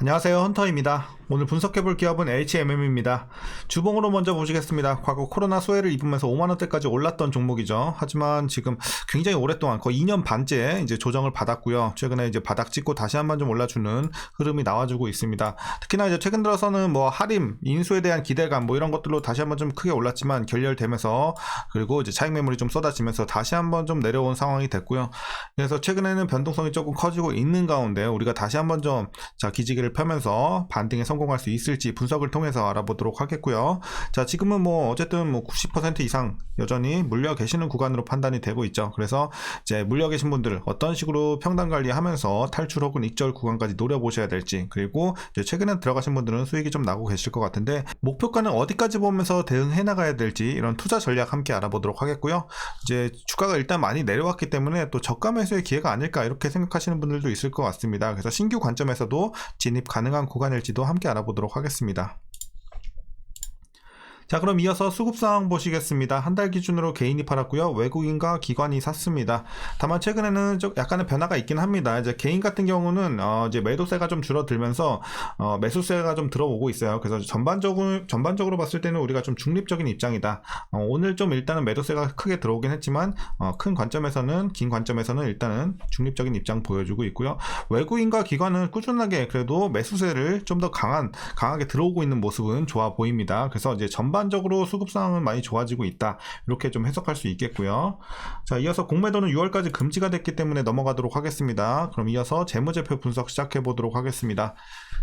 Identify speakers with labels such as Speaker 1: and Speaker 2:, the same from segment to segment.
Speaker 1: 안녕하세요 헌터입니다. 오늘 분석해볼 기업은 HMM입니다. 주봉으로 먼저 보시겠습니다. 과거 코로나 수혜를 입으면서 5만원대까지 올랐던 종목이죠. 하지만 지금 굉장히 오랫동안 거의 2년 반째 이제 조정을 받았고요. 최근에 이제 바닥 찍고 다시 한번 좀 올라주는 흐름이 나와주고 있습니다. 특히나 이제 최근 들어서는 뭐 할인, 인수에 대한 기대감 뭐 이런 것들로 다시 한번 좀 크게 올랐지만 결렬되면서 그리고 이제 차익 매물이 좀 쏟아지면서 다시 한번 좀 내려온 상황이 됐고요. 그래서 최근에는 변동성이 조금 커지고 있는 가운데 우리가 다시 한번 좀 자 기지개를 펴면서 반등에 성공 할 수 있을지 분석을 통해서 알아보도록 하겠고요. 자 지금은 뭐 어쨌든 뭐 90% 이상 여전히 물려 계시는 구간으로 판단이 되고 있죠. 그래서 이제 물려 계신 분들 어떤 식으로 평단 관리하면서 탈출 혹은 익절 구간까지 노려보셔야 될지 그리고 최근에 들어가신 분들은 수익이 좀 나고 계실 것 같은데 목표가는 어디까지 보면서 대응해 나가야 될지 이런 투자 전략 함께 알아보도록 하겠고요. 이제 주가가 일단 많이 내려왔기 때문에 또 저가 매수의 기회가 아닐까 이렇게 생각하시는 분들도 있을 것 같습니다. 그래서 신규 관점에서도 진입 가능한 구간일지도 함께 알아보도록 하겠습니다. 자 그럼 이어서 수급 상황 보시겠습니다. 한 달 기준으로 개인이 팔았고요. 외국인과 기관이 샀습니다. 다만 최근에는 좀 약간의 변화가 있긴 합니다. 이제 개인 같은 경우는 어 이제 매도세가 좀 줄어들면서 어 매수세가 좀 들어오고 있어요. 그래서 전반적으로 전반적으로 봤을 때는 우리가 좀 중립적인 입장이다. 어 오늘 좀 일단은 매도세가 크게 들어오긴 했지만 어 큰 관점에서는 긴 관점에서는 일단은 중립적인 입장 보여주고 있고요. 외국인과 기관은 꾸준하게 그래도 매수세를 좀 더 강한 강하게 들어오고 있는 모습은 좋아 보입니다. 그래서 이제 전반 적으로 수급 상황은 많이 좋아지고 있다. 이렇게 좀 해석할 수 있겠고요. 자, 이어서 공매도는 6월까지 금지가 됐기 때문에 넘어가도록 하겠습니다. 그럼 이어서 재무제표 분석 시작해 보도록 하겠습니다.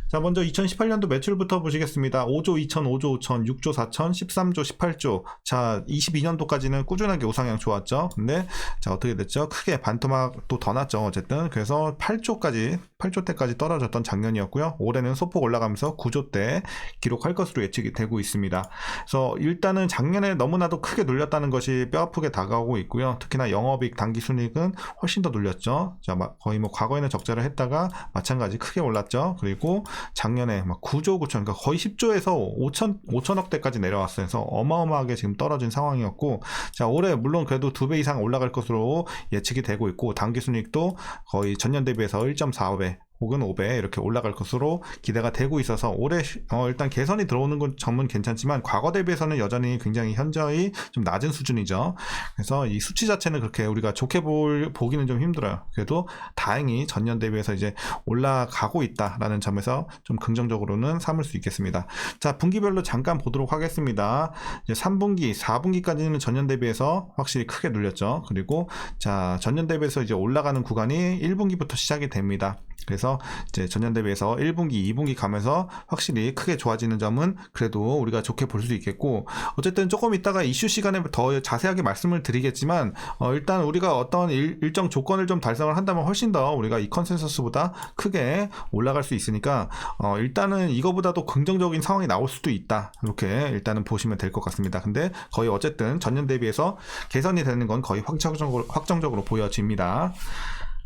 Speaker 1: 자, 먼저 2018년도 매출부터 보시겠습니다. 5조 2천, 5조 5천, 6조 4천, 13조 18조. 자, 22년도까지는 꾸준하게 우상향 좋았죠. 근데 자, 어떻게 됐죠? 크게 반토막 또 더 났죠. 어쨌든. 그래서 8조까지 8조 때까지 떨어졌던 작년이었고요. 올해는 소폭 올라가면서 9조 때 기록할 것으로 예측이 되고 있습니다. 그래서 일단은 작년에 너무나도 크게 눌렸다는 것이 뼈아프게 다가오고 있고요. 특히나 영업이익 단기 순이익은 훨씬 더 눌렸죠. 자, 거의 뭐 과거에는 적자를 했다가 마찬가지 크게 올랐죠. 그리고 작년에 막 9조 9천, 그러니까 거의 10조에서 5천 5천억대까지 내려왔어요. 그래서 어마어마하게 지금 떨어진 상황이었고, 자 올해 물론 그래도 두 배 이상 올라갈 것으로 예측이 되고 있고 단기 순이익도 거의 전년 대비해서 1.45배 혹은 5배 이렇게 올라갈 것으로 기대가 되고 있어서 올해 어, 일단 개선이 들어오는 건 점은 괜찮지만 과거 대비해서는 여전히 굉장히 현저히 좀 낮은 수준이죠. 그래서 이 수치 자체는 그렇게 우리가 좋게 볼, 보기는 좀 힘들어요. 그래도 다행히 전년 대비해서 이제 올라가고 있다라는 점에서 좀 긍정적으로는 삼을 수 있겠습니다. 자, 분기별로 잠깐 보도록 하겠습니다. 이제 3분기, 4분기까지는 전년 대비해서 확실히 크게 눌렸죠. 그리고 자, 전년 대비해서 이제 올라가는 구간이 1분기부터 시작이 됩니다. 그래서 이제 전년 대비해서 1분기, 2분기 가면서 확실히 크게 좋아지는 점은 그래도 우리가 좋게 볼 수 있겠고 어쨌든 조금 이따가 이슈 시간에 더 자세하게 말씀을 드리겠지만 어, 일단 우리가 어떤 일, 정 조건을 좀 달성을 한다면 훨씬 더 우리가 이 컨센서스보다 크게 올라갈 수 있으니까 어, 일단은 이거보다도 긍정적인 상황이 나올 수도 있다 이렇게 일단은 보시면 될 것 같습니다. 근데 거의 어쨌든 전년 대비해서 개선이 되는 건 거의 확정적으로, 확정적으로 보여집니다.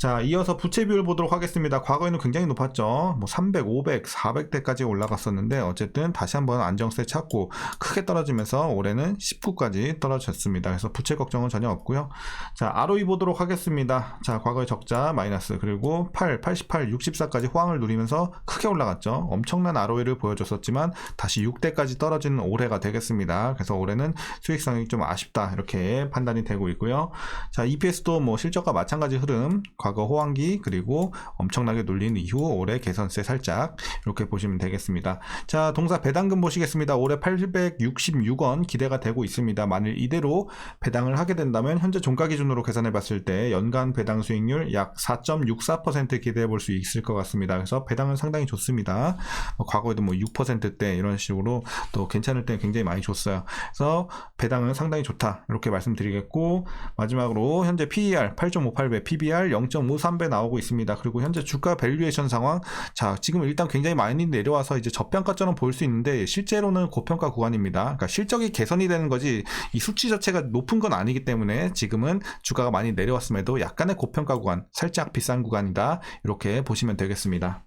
Speaker 1: 자, 이어서 부채 비율 보도록 하겠습니다. 과거에는 굉장히 높았죠. 뭐 300, 500, 400대까지 올라갔었는데 어쨌든 다시 한번 안정세 찾고 크게 떨어지면서 올해는 19까지 떨어졌습니다. 그래서 부채 걱정은 전혀 없고요. 자, ROE 보도록 하겠습니다. 자, 과거의 적자 마이너스 그리고 8, 88, 64까지 호황을 누리면서 크게 올라갔죠. 엄청난 ROE를 보여줬었지만 다시 6대까지 떨어지는 올해가 되겠습니다. 그래서 올해는 수익성이 좀 아쉽다 이렇게 판단이 되고 있고요. 자, EPS도 뭐 실적과 마찬가지 흐름 과거 호황기 그리고 엄청나게 눌린 이후 올해 개선세 살짝 이렇게 보시면 되겠습니다. 자 동사 배당금 보시겠습니다. 올해 866원 기대가 되고 있습니다. 만일 이대로 배당을 하게 된다면 현재 종가 기준으로 계산해 봤을 때 연간 배당 수익률 약 4.64% 기대해 볼 수 있을 것 같습니다. 그래서 배당은 상당히 좋습니다. 뭐 과거에도 뭐 6%대 이런 식으로 또 괜찮을 때 굉장히 많이 줬어요. 그래서 배당은 상당히 좋다 이렇게 말씀드리겠고 마지막으로 현재 PER 8.58배, PBR 0. 0.53배 나오고 있습니다. 그리고 현재 주가 밸류에이션 상황, 자, 지금 일단 굉장히 많이 내려와서 이제 저평가처럼 보일 수 있는데 실제로는 고평가 구간입니다. 그러니까 실적이 개선이 되는 거지 이 수치 자체가 높은 건 아니기 때문에 지금은 주가가 많이 내려왔음에도 약간의 고평가 구간, 살짝 비싼 구간이다. 이렇게 보시면 되겠습니다.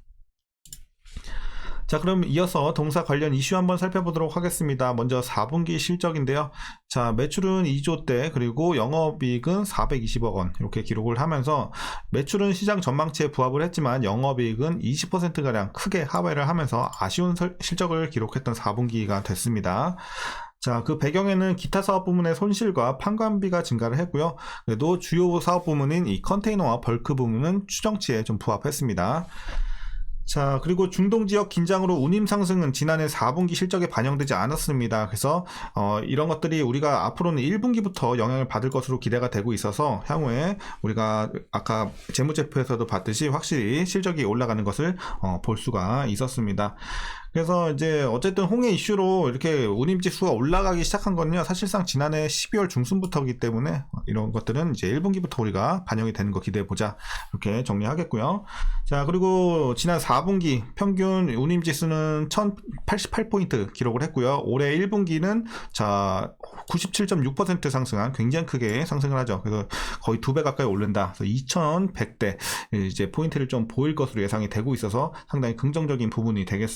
Speaker 1: 자, 그럼 이어서 동사 관련 이슈 한번 살펴보도록 하겠습니다. 먼저 4분기 실적인데요. 자, 매출은 2조 대, 그리고 영업이익은 420억 원, 이렇게 기록을 하면서 매출은 시장 전망치에 부합을 했지만 영업이익은 20%가량 크게 하회를 하면서 아쉬운 설- 실적을 기록했던 4분기가 됐습니다. 자, 그 배경에는 기타 사업 부문의 손실과 판관비가 증가를 했고요. 그래도 주요 사업 부문인 이 컨테이너와 벌크 부문은 추정치에 좀 부합했습니다. 자, 그리고 중동 지역 긴장으로 운임 상승은 지난해 4분기 실적에 반영되지 않았습니다. 그래서 어, 이런 것들이 우리가 앞으로는 1분기부터 영향을 받을 것으로 기대가 되고 있어서 향후에 우리가 아까 재무제표에서도 봤듯이 확실히 실적이 올라가는 것을 어, 볼 수가 있었습니다. 그래서 이제 어쨌든 홍해 이슈로 이렇게 운임 지수가 올라가기 시작한 거는요 사실상 지난해 12월 중순부터이기 때문에 이런 것들은 이제 1분기부터 우리가 반영이 되는 거 기대해 보자 이렇게 정리하겠고요. 자 그리고 지난 4분기 평균 운임 지수는 1088포인트 기록을 했고요. 올해 1분기는 자 97.6% 상승한 굉장히 크게 상승을 하죠. 그래서 거의 두 배 가까이 오른다. 그래서 2,100대 이제 포인트를 좀 보일 것으로 예상이 되고 있어서 상당히 긍정적인 부분이 되겠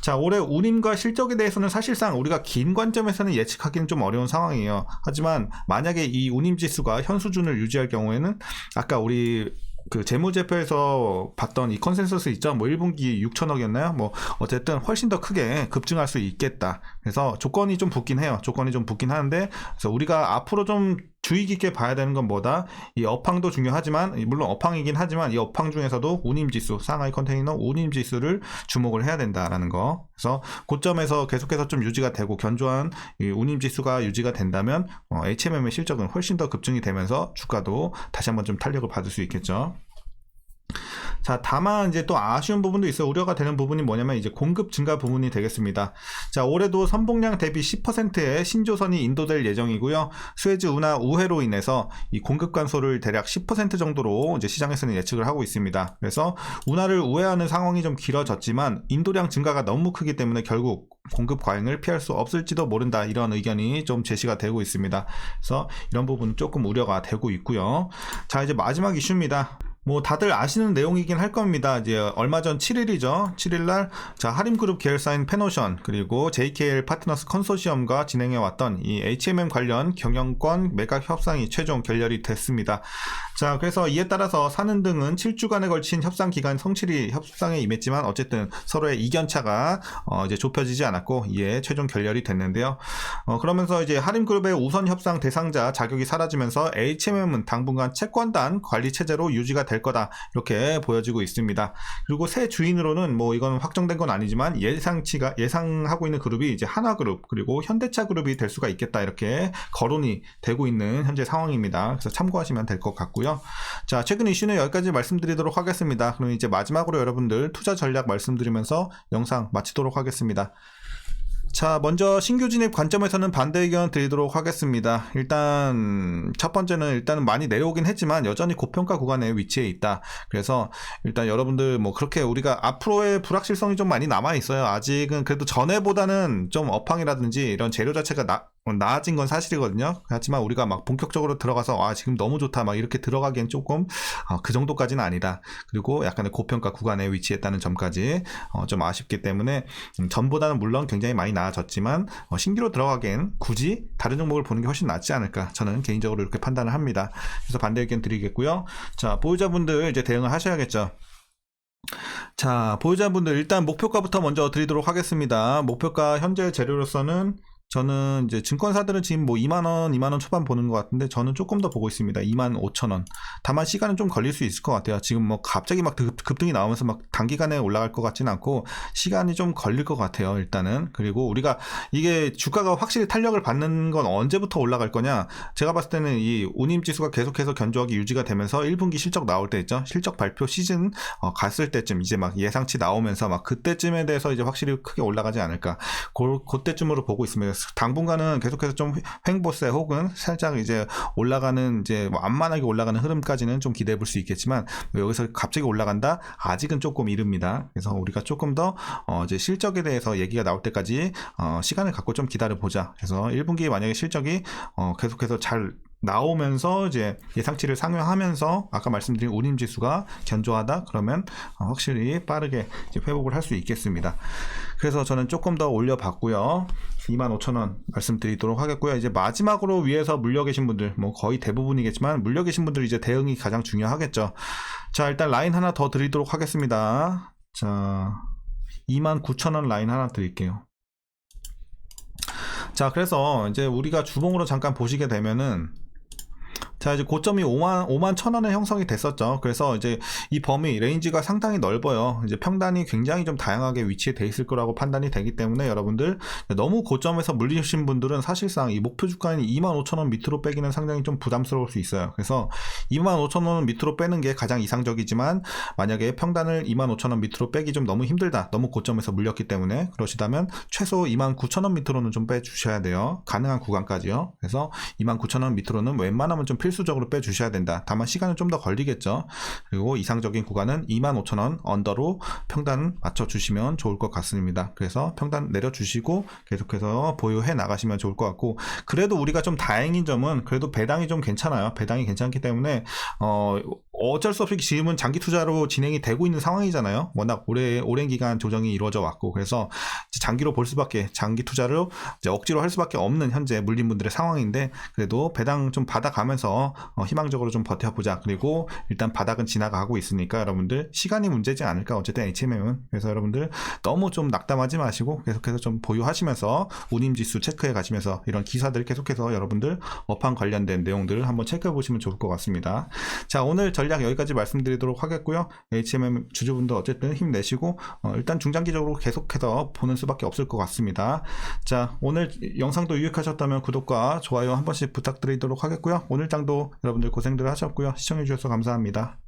Speaker 1: 자, 올해 운임과 실적에 대해서는 사실상 우리가 긴 관점에서는 예측하기는 좀 어려운 상황이에요. 하지만 만약에 이 운임 지수가 현 수준을 유지할 경우에는 아까 우리 그 재무제표에서 봤던 이 컨센서스 있죠. 뭐 1분기 6천억이었나요? 뭐 어쨌든 훨씬 더 크게 급증할 수 있겠다. 그래서 조건이 좀 붙긴 해요. 조건이 좀 붙긴 하는데 그래서 우리가 앞으로 좀 주의 깊게 봐야 되는 건 뭐다? 이 업황도 중요하지만 물론 업황이긴 하지만 이 업황 중에서도 운임 지수, 상하이 컨테이너 운임 지수를 주목을 해야 된다라는 거. 그래서 고점에서 계속해서 좀 유지가 되고 견조한 이 운임 지수가 유지가 된다면 어, HMM의 실적은 훨씬 더 급증이 되면서 주가도 다시 한번 좀 탄력을 받을 수 있겠죠. 자, 다만 이제 또 아쉬운 부분도 있어요. 우려가 되는 부분이 뭐냐면 이제 공급 증가 부분이 되겠습니다. 자, 올해도 선봉량 대비 10%의 신조선이 인도될 예정이고요. 수에즈 운하 우회로 인해서 이 공급 간소를 대략 10% 정도로 이제 시장에서는 예측을 하고 있습니다. 그래서 운하를 우회하는 상황이 좀 길어졌지만 인도량 증가가 너무 크기 때문에 결국 공급 과잉을 피할 수 없을지도 모른다 이런 의견이 좀 제시가 되고 있습니다. 그래서 이런 부분 조금 우려가 되고 있고요. 자 이제 마지막 이슈입니다. 뭐 다들 아시는 내용이긴 할 겁니다. 이제 얼마 전 7일이죠. 7일날 자 하림그룹 계열사인 페노션 그리고 JKL 파트너스 컨소시엄과 진행해 왔던 이 HMM 관련 경영권 매각 협상이 최종 결렬이 됐습니다. 자 그래서 이에 따라서 사는 등은 7주간에 걸친 협상 기간 성실히 협상에 임했지만 어쨌든 서로의 이견차가 어 이제 좁혀지지 않았고 이에 최종 결렬이 됐는데요. 어 그러면서 이제 하림그룹의 우선 협상 대상자 자격이 사라지면서 HMM은 당분간 채권단 관리 체제로 유지가 될 거다 이렇게 보여지고 있습니다. 그리고 새 주인으로는 뭐 이건 확정된 건 아니지만 예상치가 예상하고 있는 그룹이 이제 하나그룹 그리고 현대차 그룹이 될 수가 있겠다 이렇게 거론이 되고 있는 현재 상황입니다. 그래서 참고하시면 될 것 같고요. 자 최근 이슈는 여기까지 말씀드리도록 하겠습니다. 그럼 이제 마지막으로 여러분들 투자 전략 말씀드리면서 영상 마치도록 하겠습니다. 자, 먼저 신규 진입 관점에서는 반대 의견 드리도록 하겠습니다. 일단 첫 번째는 일단은 많이 내려오긴 했지만 여전히 고평가 구간에 위치해 있다. 그래서 일단 여러분들 뭐 그렇게 우리가 앞으로의 불확실성이 좀 많이 남아 있어요. 아직은 그래도 전에보다는 좀 업황이라든지 이런 재료 자체가 나, 나아진 건 사실이거든요. 하지만 우리가 막 본격적으로 들어가서 아 지금 너무 좋다 막 이렇게 들어가기엔 조금 어, 그 정도까지는 아니다. 그리고 약간의 고평가 구간에 위치했다는 점까지 어, 좀 아쉽기 때문에 음, 전보다는 물론 굉장히 많이 나아졌지만 어, 신규로 들어가기엔 굳이 다른 종목을 보는 게 훨씬 낫지 않을까 저는 개인적으로 이렇게 판단을 합니다. 그래서 반대 의견 드리겠고요. 자 보유자분들 이제 대응을 하셔야겠죠. 자, 보유자분들 일단 목표가부터 먼저 드리도록 하겠습니다. 목표가 현재 재료로서는 저는 이제 증권사들은 지금 뭐 2만 원, 2만 원 초반 보는 것 같은데 저는 조금 더 보고 있습니다. 2만 5천 원. 다만 시간은 좀 걸릴 수 있을 것 같아요. 지금 뭐 갑자기 막 급- 급등이 나오면서 막 단기간에 올라갈 것 같지는 않고 시간이 좀 걸릴 것 같아요. 일단은. 그리고 우리가 이게 주가가 확실히 탄력을 받는 건 언제부터 올라갈 거냐? 제가 봤을 때는 이 운임 지수가 계속해서 견조하게 유지가 되면서 1분기 실적 나올 때 있죠. 실적 발표 시즌 어, 갔을 때쯤 이제 막 예상치 나오면서 막 그때쯤에 대해서 이제 확실히 크게 올라가지 않을까. 그, 그때쯤으로 보고 있습니다. 당분간은 계속해서 좀 횡보세 혹은 살짝 이제 올라가는 이제 뭐 완만하게 올라가는 흐름까지는 좀 기대해 볼 수 있겠지만 뭐 여기서 갑자기 올라간다 아직은 조금 이릅니다. 그래서 우리가 조금 더 어, 이제 실적에 대해서 얘기가 나올 때까지 어, 시간을 갖고 좀 기다려 보자. 그래서 1분기에 만약에 실적이 어, 계속해서 잘 나오면서 이제 예상치를 상회하면서 아까 말씀드린 운임 지수가 견조하다 그러면 어, 확실히 빠르게 이제 회복을 할 수 있겠습니다. 그래서 저는 조금 더 올려봤고요. 25,000원 말씀드리도록 하겠고요. 이제 마지막으로 위에서 물려 계신 분들, 뭐 거의 대부분이겠지만 물려 계신 분들 이제 대응이 가장 중요하겠죠. 자, 일단 라인 하나 더 드리도록 하겠습니다. 자, 29,000원 라인 하나 드릴게요. 자, 그래서 이제 우리가 주봉으로 잠깐 보시게 되면은 자, 이제 고점이 5만, 5만 천 원에 형성이 됐었죠. 그래서 이제 이 범위, 레인지가 상당히 넓어요. 이제 평단이 굉장히 좀 다양하게 위치해 돼 있을 거라고 판단이 되기 때문에 여러분들 너무 고점에서 물리신 분들은 사실상 이 목표 주가인 2만 5천 원 밑으로 빼기는 상당히 좀 부담스러울 수 있어요. 그래서 2만 5천 원 밑으로 빼는 게 가장 이상적이지만 만약에 평단을 2만 5천 원 밑으로 빼기 좀 너무 힘들다. 너무 고점에서 물렸기 때문에 그러시다면 최소 2만 9천 원 밑으로는 좀 빼주셔야 돼요. 가능한 구간까지요. 그래서 2만 9천 원 밑으로는 웬만하면 좀 필 수적으로 빼주셔야 된다. 다만 시간은 좀 더 걸리겠죠. 그리고 이상적인 구간은 2만 5천 원 언더로 평단 맞춰주시면 좋을 것 같습니다. 그래서 평단 내려주시고 계속해서 보유해 나가시면 좋을 것 같고 그래도 우리가 좀 다행인 점은 그래도 배당이 좀 괜찮아요. 배당이 괜찮기 때문에 어, 어쩔 수 없이 지금은 장기 투자로 진행이 되고 있는 상황이잖아요. 워낙 오래 오랜 기간 조정이 이루어져 왔고 그래서 장기로 볼 수밖에 장기 투자를 억지로 할 수밖에 없는 현재 물린 분들의 상황인데 그래도 배당 좀 받아가면서 어, 희망적으로 좀 버텨보자. 그리고 일단 바닥은 지나가고 있으니까 여러분들 시간이 문제지 않을까. 어쨌든 HMM은 그래서 여러분들 너무 좀 낙담하지 마시고 계속해서 좀 보유하시면서 운임 지수 체크해 가시면서 이런 기사들 계속해서 여러분들 업황 관련된 내용들을 한번 체크해 보시면 좋을 것 같습니다. 자 오늘 전략 여기까지 말씀드리도록 하겠고요. HMM 주주분들 어쨌든 힘내시고 어, 일단 중장기적으로 계속해서 보는 수밖에 없을 것 같습니다. 자 오늘 영상도 유익하셨다면 구독과 좋아요 한 번씩 부탁드리도록 하겠고요. 오늘 장도 여러분들 고생들 하셨고요. 시청해 주셔서 감사합니다.